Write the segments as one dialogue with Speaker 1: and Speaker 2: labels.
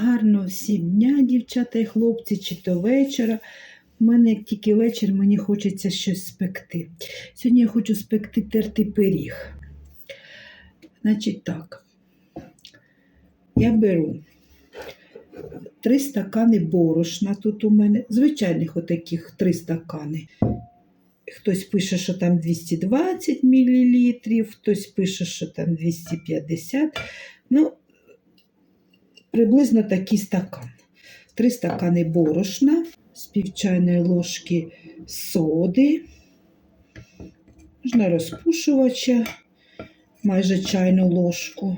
Speaker 1: Гарно всім дня, дівчата і хлопці, чи то вечора. У мене як тільки вечір, мені хочеться щось спекти. Сьогодні я хочу спекти тертий пиріг. Значить так, я беру три стакани борошна тут у мене, звичайних отаких три стакани. Хтось пише, що там 220 мл, хтось пише, що там 250 Ну, приблизно такий стакан. Три стакани борошна, з пів чайної ложки соди, можна розпушувача, майже чайну ложку.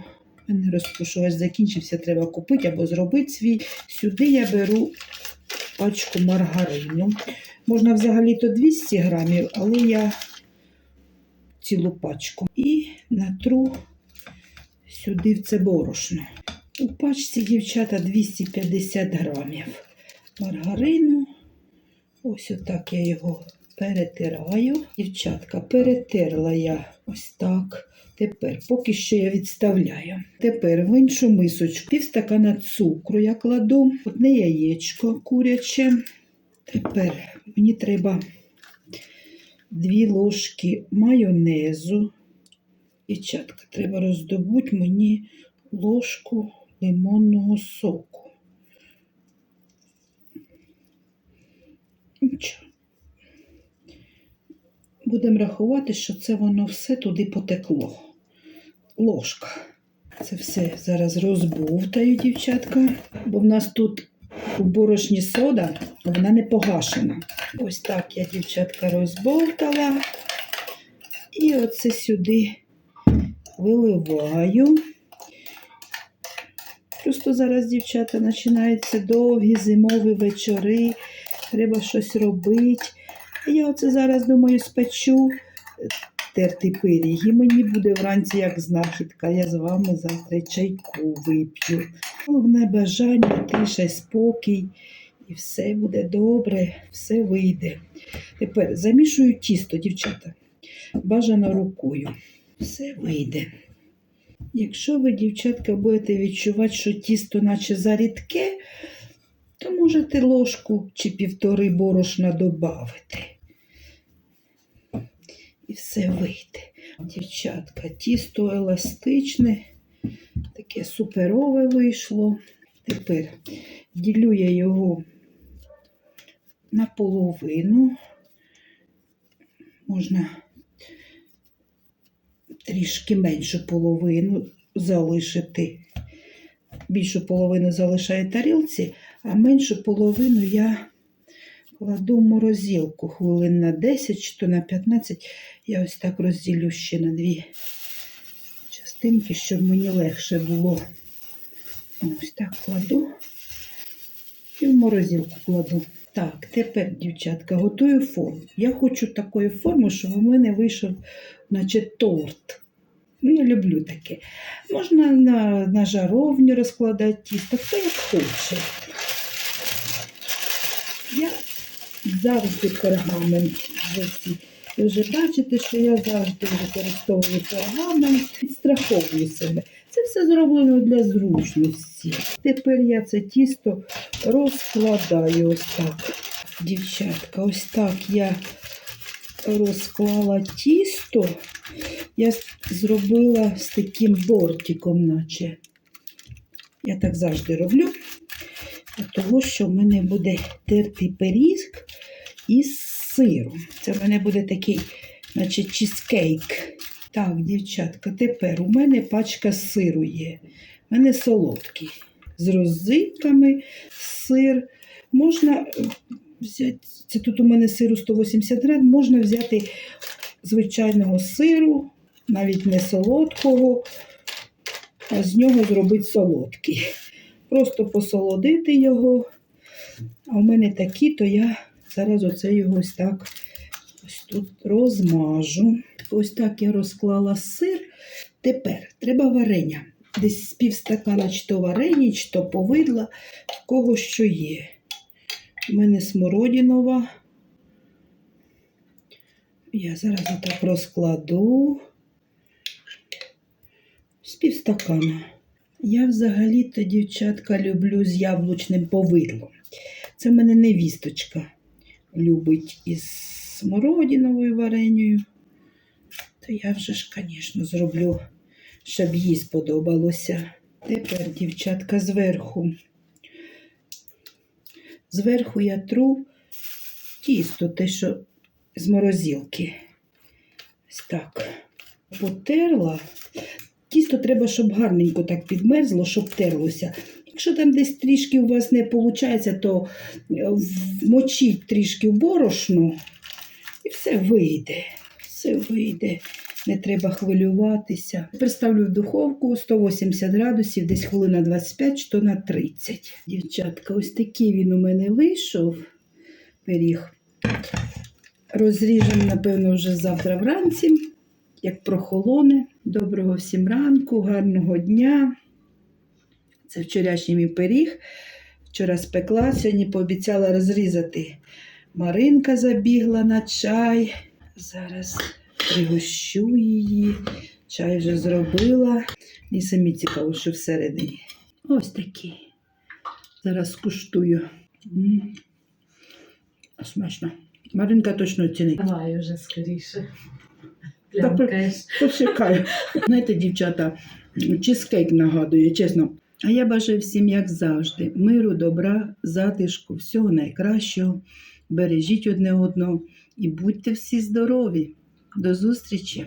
Speaker 1: Мене розпушувач закінчився, треба купити або зробити свій. Сюди я беру пачку маргарину. Можна взагалі-то 200 грамів, але я цілу пачку. І натру сюди в це борошно. У пачці, дівчата, 250 грамів маргарину. Ось отак я його перетираю. Дівчатка, перетерла я ось так. Тепер поки що я відставляю. Тепер в іншу мисочку півстакана цукру я кладу, одне яєчко куряче. Тепер мені треба дві ложки майонезу. Дівчатка, треба роздобути мені ложку лимонного соку. Будемо рахувати, що це воно все туди потекло. Ложка. Це все зараз розбовтаю, дівчатка, бо в нас тут у борошні сода, вона не погашена. Ось так я, дівчатка, розбовтала. І оце сюди виливаю. Просто зараз, дівчата, починаються довгі зимові вечори, треба щось робити. Я оце зараз думаю спечу тертий пиріг. І мені буде вранці як знахідка. Я з вами завтра чайку вип'ю. Головне бажання, тиша, спокій. І все буде добре, все вийде. Тепер замішую тісто, дівчата. Бажано рукою. Все вийде. Якщо ви, дівчатка, будете відчувати, що тісто наче зарідке, то можете ложку чи півтори борошна додати. І все вийде. Дівчатка, тісто еластичне, таке суперове вийшло. Тепер ділю я його наполовину. Можна трішки меншу половину залишити. Більшу половину залишаю тарілці, а меншу половину я кладу в морозилку хвилин на 10 чи то на 15. Я ось так розділю ще на дві частинки, щоб мені легше було. Ось так кладу і в морозилку кладу. Так, тепер, дівчатка, готую форму. Я хочу такої форми, щоб у мене вийшов, наче торт. Ну, я люблю таке. Можна на, на жаровню розкладати тісто, хто як хоче. Я завжди пергамент. всі. Ви вже бачите, що я завжди використовую пергамент, підстраховую себе. Це все зроблено для зручності. Тепер я це тісто розкладаю ось так. Дівчатка, ось так я розклала тісто. Я зробила з таким бортиком, наче. Я так завжди роблю, того, що в мене буде тертий пиріг із сиром. Це в мене буде такий, наче чізкейк. Так, дівчатка, тепер у мене пачка сиру є. У мене солодкий. З роззиками сир. Можна е, взяти, це тут у мене сиру 180 грам, можна взяти звичайного сиру, навіть не солодкого, а з нього зробити солодкий. Просто посолодити його. А у мене такі, то я зараз оце його ось так ось тут розмажу. Ось так я розклала сир. Тепер треба варення. Десь з півстакана чи то варені, чи то повидла, в кого що є. У мене смородінова. Я зараз отак розкладу з півстакана. Я взагалі-то, дівчатка, люблю з яблучним повидлом. Це в мене невісточка любить із смородиновою варенею. То я вже ж, звісно, зроблю, щоб їй сподобалося. Тепер, дівчатка, зверху. Зверху я тру тісто, те, що з морозилки. Ось так. Потерла. Тісто треба, щоб гарненько так підмерзло, щоб терлося. Якщо там десь трішки у вас не виходить, то вмочіть трішки в борошно все вийде. Все вийде. Не треба хвилюватися. Приставлю в духовку 180 градусів, десь хвилина 25, що на 30. Дівчатка, ось такий він у мене вийшов. Пиріг. Розріжемо, напевно, вже завтра вранці, як прохолоне. Доброго всім ранку, гарного дня. Це вчорашній мій пиріг. Вчора спекла, сьогодні пообіцяла розрізати. Маринка забігла на чай. Зараз пригощу її. Чай вже зробила. І самі цікаво, що всередині. Ось такий. Зараз скуштую. М. Смачно. Маринка точно оцінить.
Speaker 2: Давай уже скоріше.
Speaker 1: Почекай. Знаєте, дівчата, чизкейк нагадує, чесно. А я бажаю всім, як завжди, миру, добра, затишку, всього найкращого. Бережіть одне одного і будьте всі здорові. До зустрічі!